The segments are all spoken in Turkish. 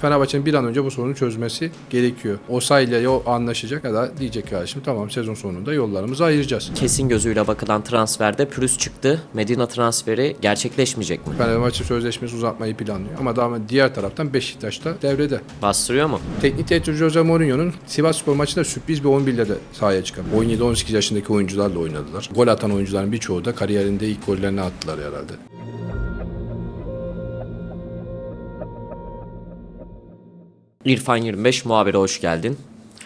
Fenerbahçe'nin bir an önce bu sorunu çözmesi gerekiyor. Osa ile yo- anlaşacak ya da diyecek kardeşim tamam sezon sonunda yollarımızı ayıracağız. Kesin gözüyle bakılan transferde pürüz çıktı. Medina transferi gerçekleşmeyecek mi? Fenerbahçe sözleşmesi uzatmayı planlıyor. Ama daha diğer taraftan Beşiktaş da devrede. Bastırıyor mu? Teknik direktör Jose Mourinho'nun Sivas Spor maçında sürpriz bir 11 ile de sahaya çıkan. 17-18 yaşındaki oyuncularla oynadılar. Gol atan oyuncuların birçoğu da kariyerinde ilk gollerini attılar herhalde. İrfan 25 muhabire hoş geldin.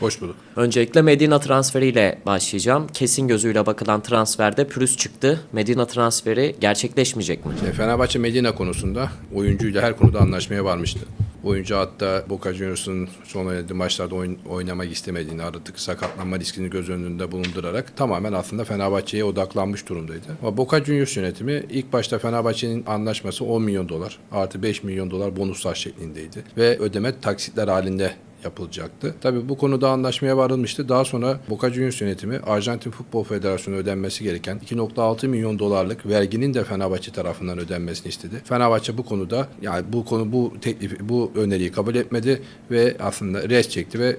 Hoş bulduk. Öncelikle Medina transferiyle başlayacağım. Kesin gözüyle bakılan transferde pürüz çıktı. Medina transferi gerçekleşmeyecek mi? E, Fenerbahçe Medina konusunda oyuncuyla her konuda anlaşmaya varmıştı. Oyuncu hatta Boca Juniors'un son oynadığı maçlarda oyun- oynamak istemediğini, artık sakatlanma riskini göz önünde bulundurarak tamamen aslında Fenerbahçe'ye odaklanmış durumdaydı. Ama Boca Juniors yönetimi ilk başta Fenerbahçe'nin anlaşması 10 milyon dolar artı 5 milyon dolar bonuslar şeklindeydi. Ve ödeme taksitler halinde yapılacaktı. Tabii bu konuda anlaşmaya varılmıştı. Daha sonra Boca Juniors yönetimi Arjantin Futbol Federasyonu ödenmesi gereken 2.6 milyon dolarlık verginin de Fenerbahçe tarafından ödenmesini istedi. Fenerbahçe bu konuda yani bu konu bu teklifi bu öneriyi kabul etmedi ve aslında res çekti ve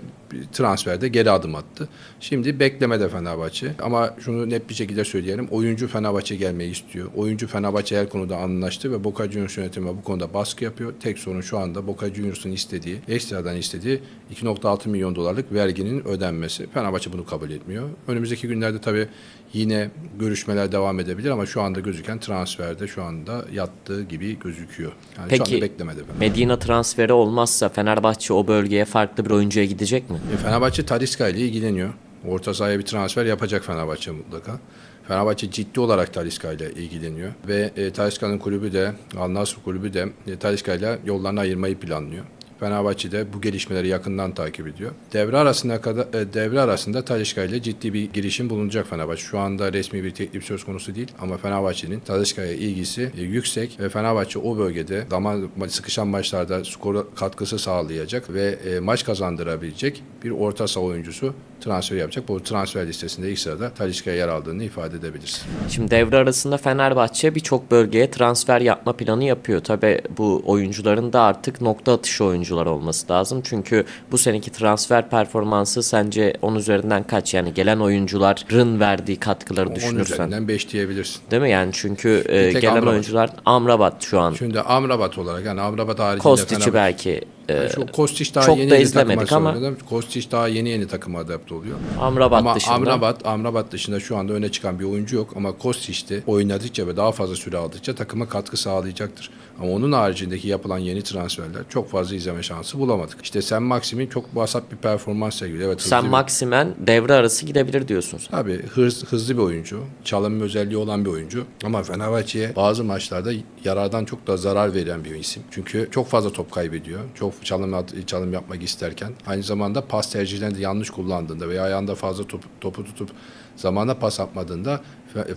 transferde geri adım attı. Şimdi beklemede Fenerbahçe. Ama şunu net bir şekilde söyleyelim. Oyuncu Fenerbahçe gelmeyi istiyor. Oyuncu Fenerbahçe her konuda anlaştı ve Boca Juniors yönetimi bu konuda baskı yapıyor. Tek sorun şu anda Boca Juniors'un istediği, ekstradan istediği 2.6 milyon dolarlık verginin ödenmesi. Fenerbahçe bunu kabul etmiyor. Önümüzdeki günlerde tabii yine görüşmeler devam edebilir ama şu anda gözüken transferde şu anda yattığı gibi gözüküyor. Yani şu Peki anda beklemede. Fenerbahçe. Medina transferi olmazsa Fenerbahçe o bölgeye farklı bir oyuncuya gidecek mi? E, Fenerbahçe Talisca ile ilgileniyor. Orta sahaya bir transfer yapacak Fenerbahçe mutlaka. Fenerbahçe ciddi olarak Talisca ile ilgileniyor. Ve e, Talisca'nın kulübü de, Al Nassr kulübü de e, Talisca ile yollarını ayırmayı planlıyor. Fenerbahçe de bu gelişmeleri yakından takip ediyor. Devre arasında kadar e, devre arasında Talisca ile ciddi bir girişim bulunacak Fenerbahçe. Şu anda resmi bir teklif söz konusu değil ama Fenerbahçe'nin Talisca'ya ilgisi e, yüksek ve Fenerbahçe o bölgede zaman sıkışan maçlarda skora katkısı sağlayacak ve e, maç kazandırabilecek bir orta saha oyuncusu transfer yapacak. Bu transfer listesinde ilk sırada Talisca'ya yer aldığını ifade edebiliriz. Şimdi devre arasında Fenerbahçe birçok bölgeye transfer yapma planı yapıyor. Tabi bu oyuncuların da artık nokta atışı oyuncular olması lazım. Çünkü bu seneki transfer performansı sence 10 üzerinden kaç? Yani gelen oyuncuların verdiği katkıları 10 düşünürsen. üzerinden 5 diyebilirsin. Değil mi? Yani çünkü e, gelen Amrabat. oyuncular Amrabat şu an. Şimdi Amrabat olarak yani Amrabat haricinde Fenerbahçe- belki. E, Şu Kostić daha çok yeni da yeni izlemedik ama-. Kostić daha yeni yeni takıma adapte oluyor. Amrabat ama dışında. Amrabat, Amrabat dışında şu anda öne çıkan bir oyuncu yok ama Kostić de oynadıkça ve daha fazla süre aldıkça takıma katkı sağlayacaktır. Ama onun haricindeki yapılan yeni transferler çok fazla izleme şansı bulamadık. İşte Sen Maxim'in çok vasat bir performans sergiliyor. Evet, Sen bir- devre arası gidebilir diyorsun sen. Tabii hız, hızlı bir oyuncu, çalım özelliği olan bir oyuncu ama Fenerbahçe'ye bazı maçlarda yarardan çok da zarar veren bir isim. Çünkü çok fazla top kaybediyor. Çok çalım çalım yapmak isterken aynı zamanda pas tercihlerini yanlış kullandığında veya ayağında fazla top- topu tutup zamanda pas atmadığında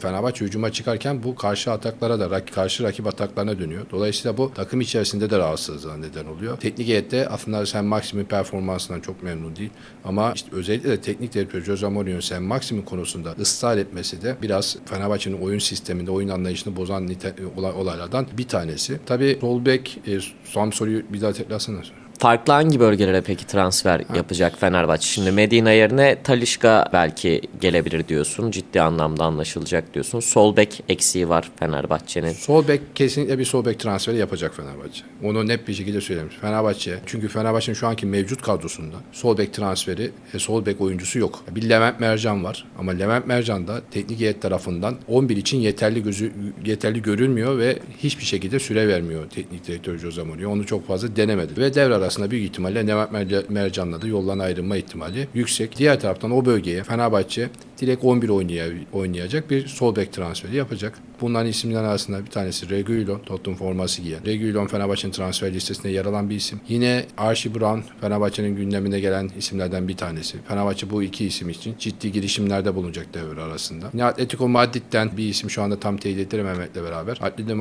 Fenerbahçe hücuma çıkarken bu karşı ataklara da karşı rakip ataklarına dönüyor. Dolayısıyla bu takım içerisinde de rahatsızlığa neden oluyor. Teknik heyette aslında Sen Maxim'in performansından çok memnun değil. Ama işte özellikle de teknik direktör Jose Mourinho Sen Maxim'in konusunda ısrar etmesi de biraz Fenerbahçe'nin oyun sisteminde, oyun anlayışını bozan olay- olaylardan bir tanesi. Tabii sol bek, e, son soruyu bir daha tekrarlasana. Farklı hangi bölgelere peki transfer yapacak Fenerbahçe? Şimdi Medina yerine Talişka belki gelebilir diyorsun. Ciddi anlamda anlaşılacak diyorsun. Sol bek eksiği var Fenerbahçe'nin. Sol bek kesinlikle bir sol bek transferi yapacak Fenerbahçe. Onu net bir şekilde söylemiş. Fenerbahçe çünkü Fenerbahçe'nin şu anki mevcut kadrosunda sol bek transferi, e, sol bek oyuncusu yok. Bir Levent Mercan var ama Levent Mercan da teknik heyet tarafından 11 için yeterli gözü yeterli görülmüyor ve hiçbir şekilde süre vermiyor teknik direktör Jose Mourinho. Onu çok fazla denemedi. Ve devre arasında büyük ihtimalle Levent Merca- Mercan'la da yoldan ayrılma ihtimali yüksek. Diğer taraftan o bölgeye Fenerbahçe direkt 11 oynaya, oynayacak bir sol bek transferi yapacak. Bunların isimler arasında bir tanesi Reguilon, Tottenham forması giyen. Reguilon Fenerbahçe'nin transfer listesinde yer alan bir isim. Yine Archie Brown Fenerbahçe'nin gündemine gelen isimlerden bir tanesi. Fenerbahçe bu iki isim için ciddi girişimlerde bulunacak devre arasında. Yine Atletico Madrid'den bir isim şu anda tam teyit edilememekle beraber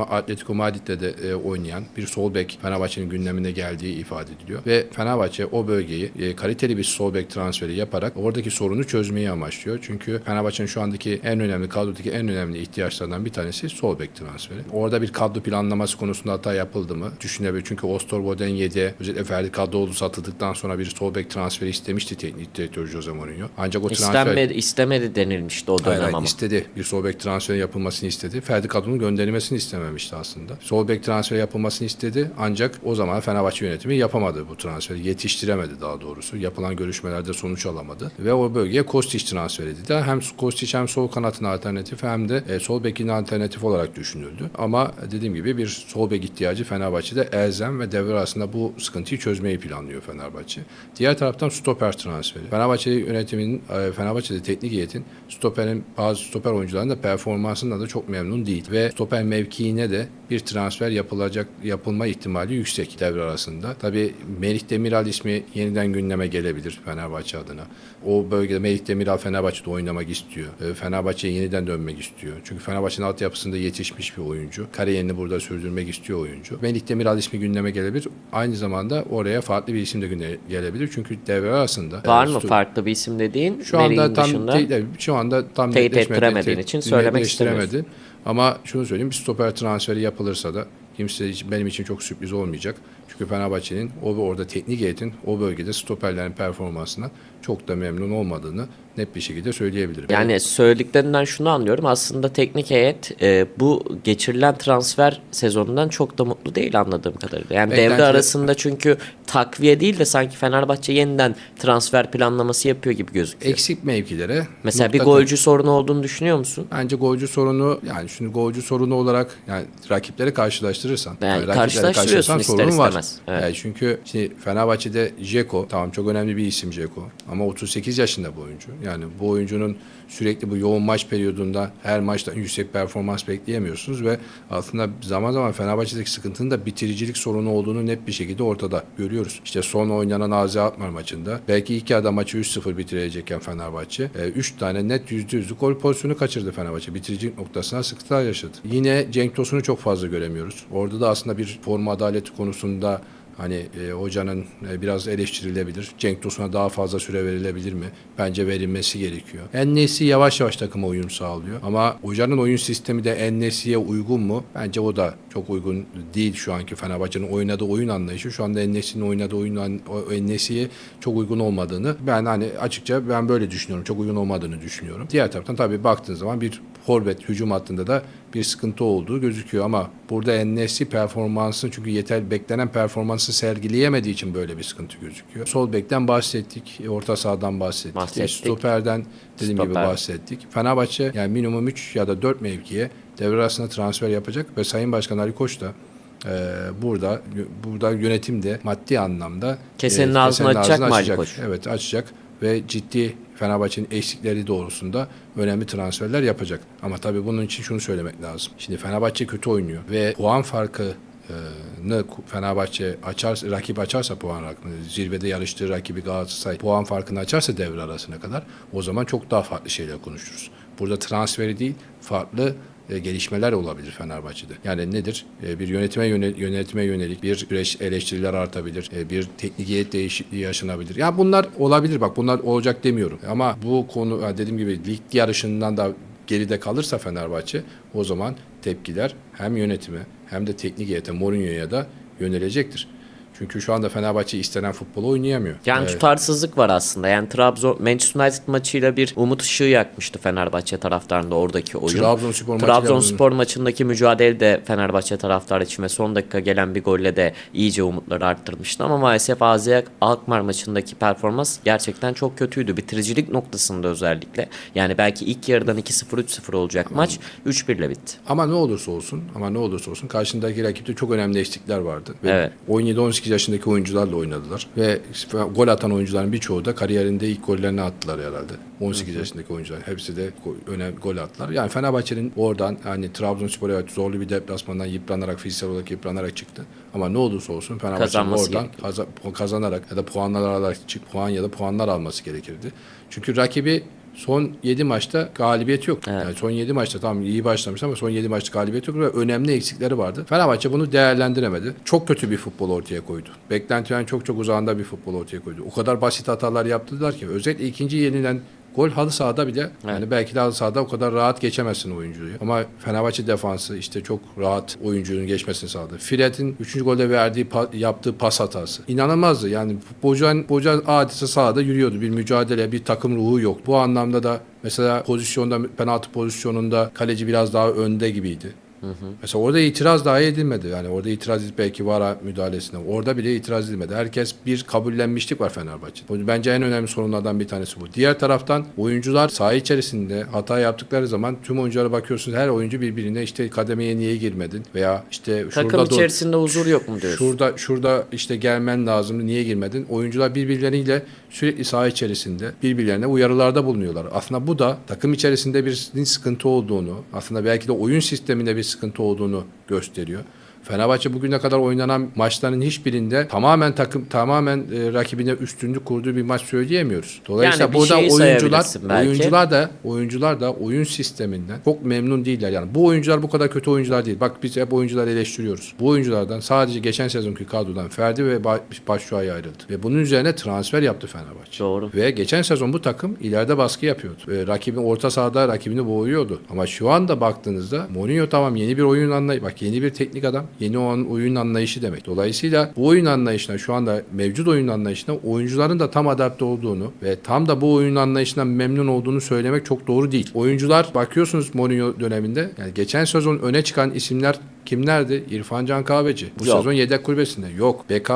Atletico Madrid'de de e, oynayan bir sol bek Fenerbahçe'nin gündemine geldiği ifade ediliyor. Ve Fenerbahçe o bölgeyi e, kaliteli bir sol bek transferi yaparak oradaki sorunu çözmeyi amaçlıyor. Çünkü Çünkü Fenerbahçe'nin şu andaki en önemli kadrodaki en önemli ihtiyaçlarından bir tanesi sol bek transferi. Orada bir kadro planlaması konusunda hata yapıldı mı? Düşünebilir. Çünkü Ostorboden 7 özellikle Ferdi Kadıoğlu satıldıktan sonra bir sol bek transferi istemişti teknik direktör Jose Mourinho. Ancak o transfer İstenmedi, istemedi denilmişti o dönem Hayır, hayır, ama. istedi. Bir sol bek transferi yapılmasını istedi. Ferdi Kadun'un gönderilmesini istememişti aslında. Sol bek transferi yapılmasını istedi. Ancak o zaman Fenerbahçe yönetimi yapamadı bu transferi. Yetiştiremedi daha doğrusu. Yapılan görüşmelerde sonuç alamadı. Ve o bölgeye Kostić transfer edildi. Hem Kostić hem sol kanatın alternatifi hem de e, sol bekin alternatif olarak düşünüldü. Ama dediğim gibi bir sol bek ihtiyacı Fenerbahçe'de elzem ve devre arasında bu sıkıntıyı çözmeyi planlıyor Fenerbahçe. Diğer taraftan stoper transferi. Fenerbahçe yönetiminin, e, Fenerbahçe'de teknik heyetin stoperin bazı stoper oyuncuların da performansından da çok memnun değil. Ve stoper mevkiine de bir transfer yapılacak yapılma ihtimali yüksek devre arasında. Tabii Melih Demiral ismi yeniden gündeme gelebilir Fenerbahçe adına. O bölgede Melih Demiral Fenerbahçe'de oynamak istiyor. E, Fenerbahçe'ye yeniden dönmek istiyor. Çünkü Fenerbahçe'nin altyapısında yetişmiş bir oyuncu. Kariyerini burada sürdürmek istiyor oyuncu. Melih Demiral ismi gündeme gelebilir. Aynı zamanda oraya farklı bir isim de gündeme gelebilir. Çünkü devre arasında Var e, mı farklı bir isim dediğin? şu anda tam dışında. te- şu anda tam Teyit ettiremediğin için söylemek netleştiremedi. Ama şunu söyleyeyim bir stoper transferi yapılırsa da kimse benim için çok sürpriz olmayacak. Çünkü Fenerbahçe'nin o orada teknik heyetin o bölgede stoperlerin performansından çok da memnun olmadığını net bir şekilde söyleyebilirim. Yani söylediklerinden şunu anlıyorum. Aslında teknik heyet e, bu geçirilen transfer sezonundan çok da mutlu değil anladığım kadarıyla. Yani devre Beklentiler- arasında çünkü takviye değil de sanki Fenerbahçe yeniden transfer planlaması yapıyor gibi gözüküyor. eksik mevkilere Mesela bir mutlaka- golcü sorunu olduğunu düşünüyor musun? Bence golcü sorunu yani şimdi golcü sorunu olarak yani rakipleri karşılaştırırsan Yani rakipleri karşılaştırıyorsun karşılaştırırsan ister sorun var. istemez. Evet. Yani çünkü şimdi Fenerbahçe'de Jeko tamam çok önemli bir isim Jeko ama 38 yaşında bu oyuncu. Yani bu oyuncunun sürekli bu yoğun maç periyodunda her maçta yüksek performans bekleyemiyorsunuz ve aslında zaman zaman Fenerbahçe'deki sıkıntının da bitiricilik sorunu olduğunu net bir şekilde ortada görüyoruz. İşte son oynanan AZ Alkmaar maçında belki ilk yarıda maçı 3-0 bitirecekken Fenerbahçe 3 tane net %100'lük gol pozisyonu kaçırdı Fenerbahçe. Bitiricilik noktasına sıkıntılar yaşadı. Yine Cenk Tosun'u çok fazla göremiyoruz. Orada da aslında bir forma adaleti konusunda Hani e, hocanın e, biraz eleştirilebilir. Cenk Tosun'a daha fazla süre verilebilir mi? Bence verilmesi gerekiyor. Ennesi yavaş yavaş takıma uyum sağlıyor. Ama hocanın oyun sistemi de Ennesi'ye uygun mu? Bence o da çok uygun değil şu anki Fenerbahçe'nin oynadığı oyun anlayışı. Şu anda Ennesi'nin oynadığı oyun Ennesi'ye çok uygun olmadığını ben hani açıkça ben böyle düşünüyorum. Çok uygun olmadığını düşünüyorum. Diğer taraftan tabii baktığın zaman bir forvet hücum hattında da bir sıkıntı olduğu gözüküyor ama burada Ennesi performansın çünkü yeter beklenen performansı sergileyemediği için böyle bir sıkıntı gözüküyor. Sol bekten bahsettik, orta sahadan bahsettik, Bahsettik. stoperden dediğim gibi Stoper. bahsettik. Fenerbahçe yani minimum 3 ya da 4 mevkiye devre arasında transfer yapacak ve Sayın Başkan Ali Koç da e, burada burada yönetimde maddi anlamda Kesenin ağzını açacak mı Ali Koç? Evet açacak ve ciddi Fenerbahçe'nin eksikleri doğrusunda önemli transferler yapacak. Ama tabii bunun için şunu söylemek lazım. Şimdi Fenerbahçe kötü oynuyor ve puan farkı ne Fenerbahçe açar rakip açarsa puan farkını zirvede yarıştığı rakibi Galatasaray puan farkını açarsa devre arasına kadar o zaman çok daha farklı şeyler konuşuruz. Burada transferi değil farklı e, gelişmeler olabilir Fenerbahçe'de. Yani nedir? E, bir yönetime yöne, yönetime yönelik bir eleştiriler artabilir. E, bir teknik heyet değişikliği yaşanabilir. Ya bunlar olabilir bak bunlar olacak demiyorum. Ama bu konu dediğim gibi lig yarışından da geride kalırsa Fenerbahçe o zaman tepkiler hem yönetime hem de teknik heyete Mourinho'ya da yönelecektir. Çünkü şu anda Fenerbahçe istenen futbolu oynayamıyor. Yani E, tutarsızlık var aslında. Yani Trabzon Manchester United maçıyla bir umut ışığı yakmıştı Fenerbahçe taraftarında oradaki oyun. Trabzonspor Trabzonspor maçındaki mücadele de Fenerbahçe taraftarı için ve son dakika gelen bir golle de iyice umutları arttırmıştı ama maalesef AZ Alkmaar maçındaki performans gerçekten çok kötüydü. Bitiricilik noktasında özellikle. Yani belki ilk yarıdan 2-0 3-0 olacak maç 3-1 ile bitti. Ama ne olursa olsun, ama ne olursa olsun karşındaki rakipte çok önemli eksikler vardı. Ve Evet. 17-18 yaşındaki oyuncularla oynadılar. Ve gol atan oyuncuların birçoğu da kariyerinde ilk gollerini attılar herhalde. 18 yaşındaki oyuncular. Hepsi de önemli gol attılar. Yani Fenerbahçe'nin oradan hani Trabzonspor evet zorlu bir deplasmandan yıpranarak, fiziksel olarak yıpranarak çıktı. Ama ne olursa olsun Fenerbahçe'nin oradan kaza- kazanarak ya da puanlar alarak çık puan ya da puanlar alması gerekirdi. Çünkü rakibi son 7 maçta galibiyet yok. Evet. Yani son 7 maçta tamam iyi başlamış ama son 7 maçta galibiyet yok ve önemli eksikleri vardı. Fenerbahçe bunu değerlendiremedi. Çok kötü bir futbol ortaya koydu. Beklentilerin çok çok uzağında bir futbol ortaya koydu. O kadar basit hatalar yaptılar ki özellikle ikinci yenilen gol halı sahada bile yani belki de halı sahada o kadar rahat geçemezsin oyuncuyu. Ama Fenerbahçe defansı işte çok rahat oyuncunun geçmesini sağladı. Fred'in 3. golde verdiği yaptığı pas hatası. İnanılmazdı. Yani futbolcu, futbolcu adeta sahada yürüyordu. Bir mücadele, bir takım ruhu yok. Bu anlamda da mesela pozisyonda penaltı pozisyonunda kaleci biraz daha önde gibiydi. Mesela orada itiraz dahi edilmedi. Yani orada itiraz belki VAR müdahalesine. Orada bile itiraz edilmedi. Herkes bir kabullenmişlik var Fenerbahçe'de. Bence en önemli sorunlardan bir tanesi bu. Diğer taraftan oyuncular saha içerisinde hata yaptıkları zaman tüm oyunculara bakıyorsunuz. Her oyuncu birbirine işte kademeye niye girmedin veya işte Takım şurada dur. içerisinde huzur yok mu diyorsun? Şurada şurada işte gelmen lazım. Niye girmedin? Oyuncular birbirleriyle sürekli saha içerisinde birbirlerine uyarılarda bulunuyorlar. Aslında bu da takım içerisinde bir sıkıntı olduğunu, aslında belki de oyun sisteminde bir sıkıntı olduğunu gösteriyor. Fenerbahçe bugüne kadar oynanan maçların hiçbirinde tamamen takım tamamen e, rakibine üstünlük kurduğu bir maç söyleyemiyoruz. Dolayısıyla Yani burada oyuncular belki. oyuncular da oyuncular da oyun sisteminden çok memnun değiller. Yani bu oyuncular bu kadar kötü oyuncular değil. Bak biz hep oyuncuları eleştiriyoruz. Bu oyunculardan sadece geçen sezonki kadrodan Ferdi ve Ba- Başşuay ayrıldı. Ve bunun üzerine transfer yaptı Fenerbahçe. Doğru. Ve geçen sezon bu takım ileride baskı yapıyordu. Ve rakibin orta sahada rakibini boğuyordu. Ama şu anda baktığınızda Mourinho tamam yeni bir oyun anlayışı. Bak yeni bir teknik adam. Yeni o an oyun anlayışı demek. Dolayısıyla bu oyun anlayışına şu anda mevcut oyun anlayışına oyuncuların da tam adapte olduğunu ve tam da bu oyun anlayışından memnun olduğunu söylemek çok doğru değil. Oyuncular bakıyorsunuz Mourinho döneminde yani geçen sezon öne çıkan isimler kimlerdi? İrfan Can Kahveci. Bu Yok. sezon yedek kulübesinde yok. BK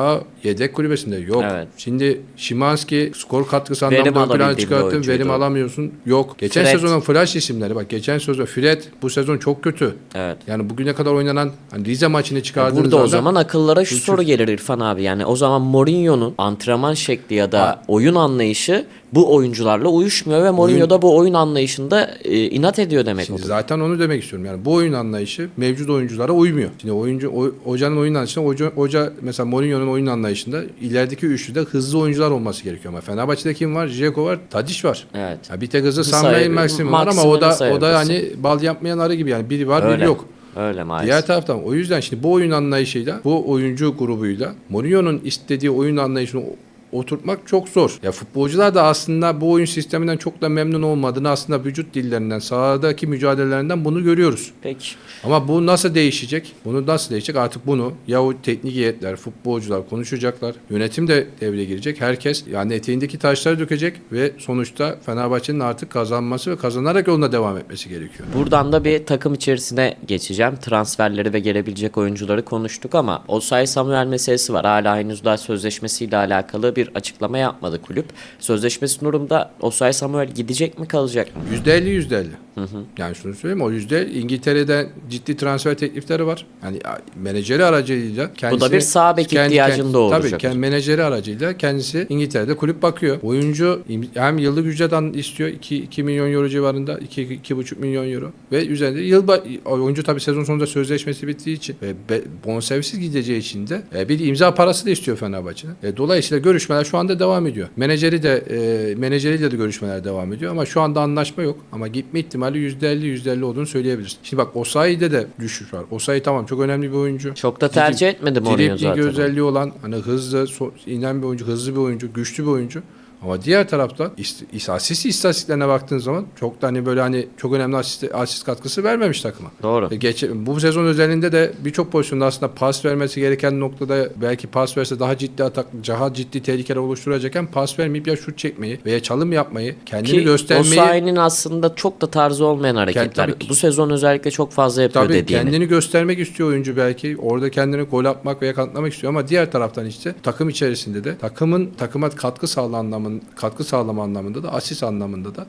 yedek kulübesinde yok. Evet. Şimdi Şimanski skor katkısı anlamında ön plana çıkarttın. Verim alamıyorsun. Yok. Geçen Fred. sezonun flash isimleri bak geçen sezon Fred bu sezon çok kötü. Evet. Yani bugüne kadar oynanan hani Rize maçını çıkardığınız Burada o anda- zaman akıllara şu soru gelir İrfan abi. Yani o zaman Mourinho'nun antrenman şekli ya da oyun anlayışı bu oyuncularla uyuşmuyor ve Mourinho da bu oyun anlayışında e, inat ediyor demek Şimdi zaten onu demek istiyorum. Yani bu oyun anlayışı mevcut oyunculara uymuyor. Şimdi oyuncu o- hocanın oyun anlayışında hoca, hoca mesela Mourinho'nun oyun anlayışında ilerideki üçlüde hızlı oyuncular olması gerekiyor ama Fenerbahçe'de kim var? Dzeko var, Tadiç var. Evet. Ya bir tek hızlı sayı- Maxim var ama o da o da hani bal yapmayan arı gibi yani biri var Öyle. biri yok. Öyle maalesef. Diğer taraftan o yüzden şimdi bu oyun anlayışıyla, bu oyuncu grubuyla Mourinho'nun istediği oyun anlayışını oturtmak çok zor. Ya futbolcular da aslında bu oyun sisteminden çok da memnun olmadığını aslında vücut dillerinden, sahadaki mücadelelerinden bunu görüyoruz. Peki. Ama bu nasıl değişecek? Bunu nasıl değişecek? Artık bunu ya o teknik heyetler, futbolcular konuşacaklar. Yönetim de devreye girecek. Herkes yani eteğindeki taşları dökecek ve sonuçta Fenerbahçe'nin artık kazanması ve kazanarak yoluna devam etmesi gerekiyor. Buradan da bir takım içerisine geçeceğim. Transferleri ve gelebilecek oyuncuları konuştuk ama Osay Samuel meselesi var. Hala henüz daha sözleşmesiyle alakalı bir açıklama yapmadı kulüp. Sözleşmesi durumda Osay Samuel gidecek mi kalacak mı? %50 %50. Yani şunu söyleyeyim o yüzde İngiltere'de ciddi transfer teklifleri var. Yani menajeri aracılığıyla kendisi... bir sağ bek ihtiyacını doğuracak. Tabii kendi menajeri aracıyla kendisi İngiltere'de kulüp bakıyor. Oyuncu hem yıllık ücret istiyor 2, 2 milyon euro civarında 2 2,5 milyon euro ve üzerinde yıl oyuncu tabii sezon sonunda sözleşmesi bittiği için ve bonservisiz gideceği için de e, bir imza parası da istiyor Fenerbahçe'den. E, dolayısıyla görüşmeler şu anda devam ediyor. Menajeri de e, menajeriyle de görüşmeler devam ediyor ama şu anda anlaşma yok. Ama gitme ihtimali %50 %50 olduğunu söyleyebiliriz. Şimdi bak Osayi'de de düşüş var. Osayi tamam çok önemli bir oyuncu. Çok da tercih etmedi Mourinho Dribbling zaten. özelliği olan hani hızlı so- inen bir oyuncu, hızlı bir oyuncu, güçlü bir oyuncu. Ama diğer tarafta ist- is- asist istatistiklerine baktığın zaman çok da hani böyle hani çok önemli asist, asist katkısı vermemiş takıma. Doğru. E, Geç, bu sezon özelinde de birçok pozisyonda aslında pas vermesi gereken noktada belki pas verse daha ciddi atak, daha ciddi tehlikeler oluşturacakken pas vermeyip ya şut çekmeyi veya çalım yapmayı, kendini Ki göstermeyi Osayi'nin aslında çok da tarzı olmayan hareketler. tabii ki- Bu sezon özellikle çok fazla yapıyor Tabii dediğini. kendini göstermek istiyor oyuncu belki. Orada kendini gol atmak veya kanıtlamak istiyor ama diğer taraftan işte takım içerisinde de takımın takıma katkı sağlama anlamında katkı sağlama anlamında da asist anlamında da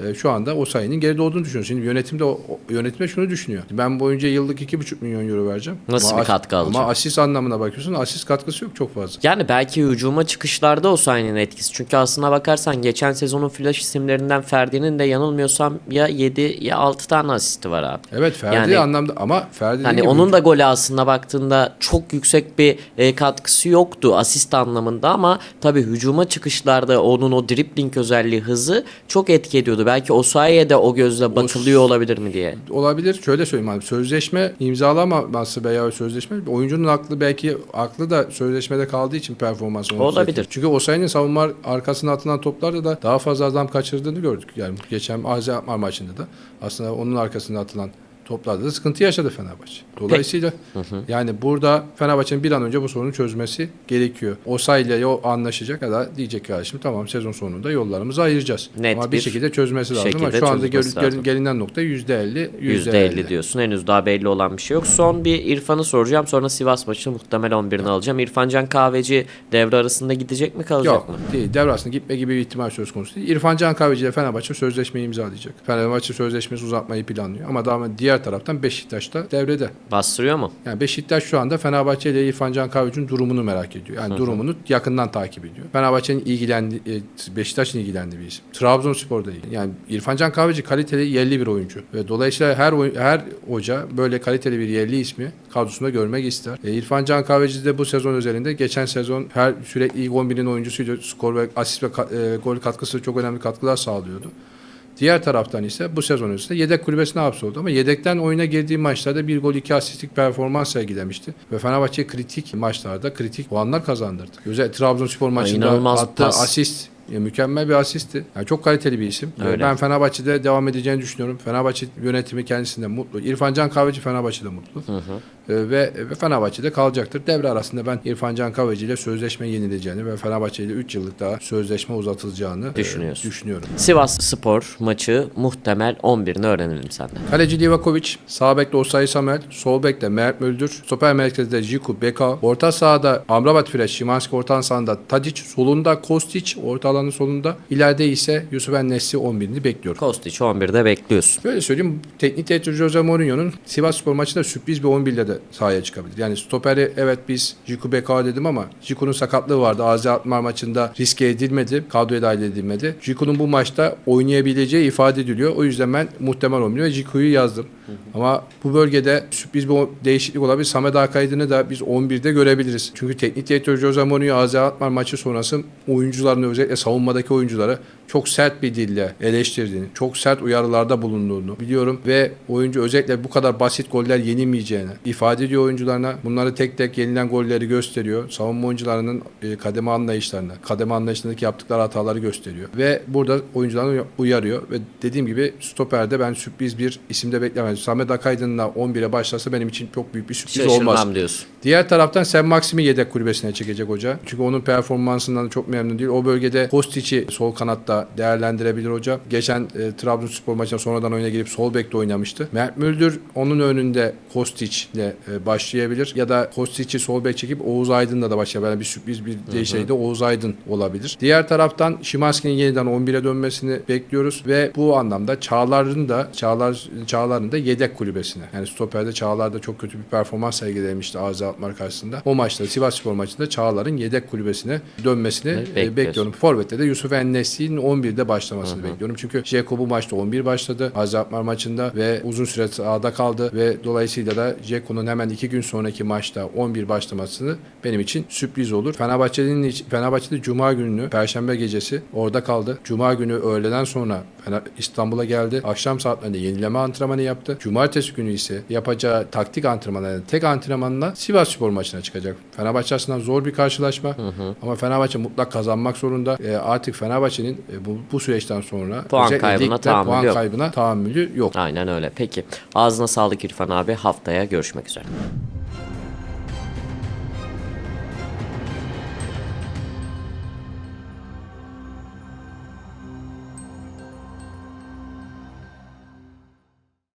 e, şu anda o sayının geride olduğunu düşünüyor. Şimdi yönetimde o, o- yönetim de şunu düşünüyor. Ben bu oyuncuya yıllık 2,5 milyon euro vereceğim. Nasıl Ama bir katkı alacak? Ama asist anlamına bakıyorsun. Asist katkısı yok çok fazla. Yani belki hücuma çıkışlarda Osayi'nin etkisi. Çünkü aslına bakarsan geçen sezonun flash isimlerinden Ferdi'nin de yanılmıyorsam ya 7 ya 6 tane asisti var abi. Evet Ferdi Yani- anlamda ama Ferdi Hani gibi onun da golü aslında baktığında çok yüksek bir e, katkısı yoktu asist anlamında ama tabii hücuma çıkışlarda onun o dribbling özelliği hızı çok etki ediyordu Belki Osayi'ye de o gözle bakılıyor olabilir mi diye. olabilir. Şöyle söyleyeyim abi. Sözleşme imzalamaması veya sözleşme oyuncunun aklı belki aklı da sözleşmede kaldığı için performansı onu Olabilir. düzeltiyor. Çünkü Osayi'nin savunma arkasına atılan toplarda da daha fazla adam kaçırdığını gördük. Yani geçen AZ Alkmaar maçında da aslında onun arkasına atılan toplarda da sıkıntı yaşadı Fenerbahçe. Dolayısıyla yani burada Fenerbahçe'nin bir an önce bu sorunu çözmesi gerekiyor. Osayi'yle ya o anlaşacak ya da diyecek ki kardeşim tamam sezon sonunda yollarımızı ayıracağız. Net Ama bir, bir şekilde çözmesi lazım. Ama şekilde şu anda gel- lazım. gelinen nokta %50, %50 diyorsun. Henüz daha belli olan bir şey yok. Son bir İrfan'ı soracağım. Sonra Sivas maçını muhtemel 11'ini alacağım. İrfan Can Kahveci devre arasında gidecek mi kalacak Yok mı? değil. Devre arasında gitme gibi bir ihtimal söz konusu değil. İrfan Can Kahveci ile Fenerbahçe sözleşmeyi imzalayacak. Fenerbahçe sözleşmesi uzatmayı planlıyor. Ama daha diğer taraftan Beşiktaş da devrede. Bastırıyor mu? Yani Beşiktaş şu anda Fenerbahçe ile İrfan Can Kahveci'nin durumunu merak ediyor. Yani durumunu yakından takip ediyor. Fenerbahçe'nin ilgilendi, e, Beşiktaş'ın ilgilendiği bir isim. Trabzonspor'da ilgili. Yani İrfan Can Kahveci kaliteli yerli bir oyuncu. Ve dolayısıyla her oy- her hoca böyle kaliteli bir yerli ismi kadrosunda görmek ister. E, İrfan Can Kahveci de bu sezon özelinde geçen sezon her sürekli ilk 11'in oyuncusuydu. Skor ve asist ve ka- e, gol katkısı çok önemli katkılar sağlıyordu. Diğer taraftan ise bu sezon öncesinde yedek kulübesine hapsoldu ama yedekten oyuna girdiği maçlarda bir gol iki asistlik performans sergilemişti. Ve Fenerbahçe kritik maçlarda kritik puanlar kazandırdı. Özellikle Trabzonspor maçında pas. asist ya mükemmel bir asistti. Yani çok kaliteli bir isim. Öyle. Ben Fenerbahçe'de devam edeceğini düşünüyorum. Fenerbahçe yönetimi kendisinden mutlu. İrfan Can Kahveci Fenerbahçe'de mutlu. Ee, ve, ve Fenerbahçe'de kalacaktır. Devre arasında ben İrfan Can Kahveci ile sözleşme yenileceğini ve Fenerbahçe ile 3 yıllık daha sözleşme uzatılacağını e, Düşünüyorsun. düşünüyorum. Sivas Spor maçı muhtemel 11'ini öğrenelim senden. Kaleci Livakovic, sağ bekte Osayi Samuel, sol bekte Mert Müldür, stoper merkezde Jiku Beka, orta sahada Amrabat Fresh, Şimanski orta sahada Tadic, solunda Kostić, orta alanın solunda. İleride ise Yusuf Ennessi 11'ini bekliyorum. Kostić 11'de bekliyorsun. Böyle söyleyeyim, teknik direktör Jose Mourinho'nun Sivas Spor maçında sürpriz bir 11 ile de sahaya çıkabilir. Yani stoperi evet biz Jiku Beka dedim ama Jiku'nun sakatlığı vardı. AZ Alkmaar maçında riske edilmedi. Kadroya dahil edilmedi. Jiku'nun bu maçta oynayabileceği ifade ediliyor. O yüzden ben muhtemel 11 ve Jiku'yu yazdım. Ama bu bölgede sürpriz bir değişiklik olabilir. Samet Akaydın'ı da biz 11'de görebiliriz. Çünkü teknik direktör Jose Mourinho AZ Alkmaar maçı sonrası oyuncularını özellikle savunmadaki oyuncuları çok sert bir dille eleştirdiğini, çok sert uyarılarda bulunduğunu biliyorum ve oyuncu özellikle bu kadar basit goller yenilmeyeceğini ifade ediyor oyuncularına. Bunları tek tek yenilen golleri gösteriyor. Savunma oyuncularının e, kademe anlayışlarını, kademe anlayışındaki yaptıkları hataları gösteriyor. Ve burada oyuncularını uyarıyor ve dediğim gibi stoperde ben sürpriz bir isimde beklemez. Samet Akaydın'la 11'e başlasa benim için çok büyük bir sürpriz olmaz. Şaşırmam diyorsun. Diğer taraftan Sen Maxim'i yedek kulübesine çekecek hoca. Çünkü onun performansından çok memnun değil. O bölgede Kostic'i sol kanatta değerlendirebilir hoca. Geçen e, Trabzonspor maçına sonradan oyuna girip sol bekte oynamıştı. Mert Müldür onun önünde Kostic ile e, başlayabilir. Ya da Kostic'i sol bek çekip Oğuz Aydın'la da başlayabilir. Yani bir sürpriz bir değişikliği de Oğuz Aydın olabilir. Diğer taraftan Şimanski'nin yeniden 11'e dönmesini bekliyoruz ve bu anlamda Çağlar'ın da Çağlar Çağlar'ın da yedek kulübesine. Yani stoperde Çağlar da çok kötü bir performans sergilemişti AZ Alkmaar karşısında. O maçta Sivas Spor maçında Çağlar'ın yedek kulübesine dönmesini e, bekliyorum. Forvet'te de Yusuf Ennesi'nin 11'de başlamasını bekliyorum. Çünkü Jeko bu maçta 11 başladı. AZ Alkmaar maçında ve uzun süre sahada kaldı ve dolayısıyla da Jeko'nun hemen iki gün sonraki maçta 11 başlamasını benim için sürpriz olur. Fenerbahçe'nin Fenerbahçe'de Cuma gününü Perşembe gecesi orada kaldı. Cuma günü öğleden sonra İstanbul'a geldi. Akşam saatlerinde yenileme antrenmanı yaptı. Cumartesi günü ise yapacağı taktik antrenmanı yani tek antrenmanla Sivas Spor maçına çıkacak. Fenerbahçe açısından zor bir karşılaşma. Ama Fenerbahçe mutlak kazanmak zorunda. E, artık Fenerbahçe'nin e, bu, bu süreçten sonra Puan kaybına tahammülü puan yok. kaybına tahammülü yok. Aynen öyle. Peki. Ağzına sağlık İrfan abi. Haftaya görüşmek üzere.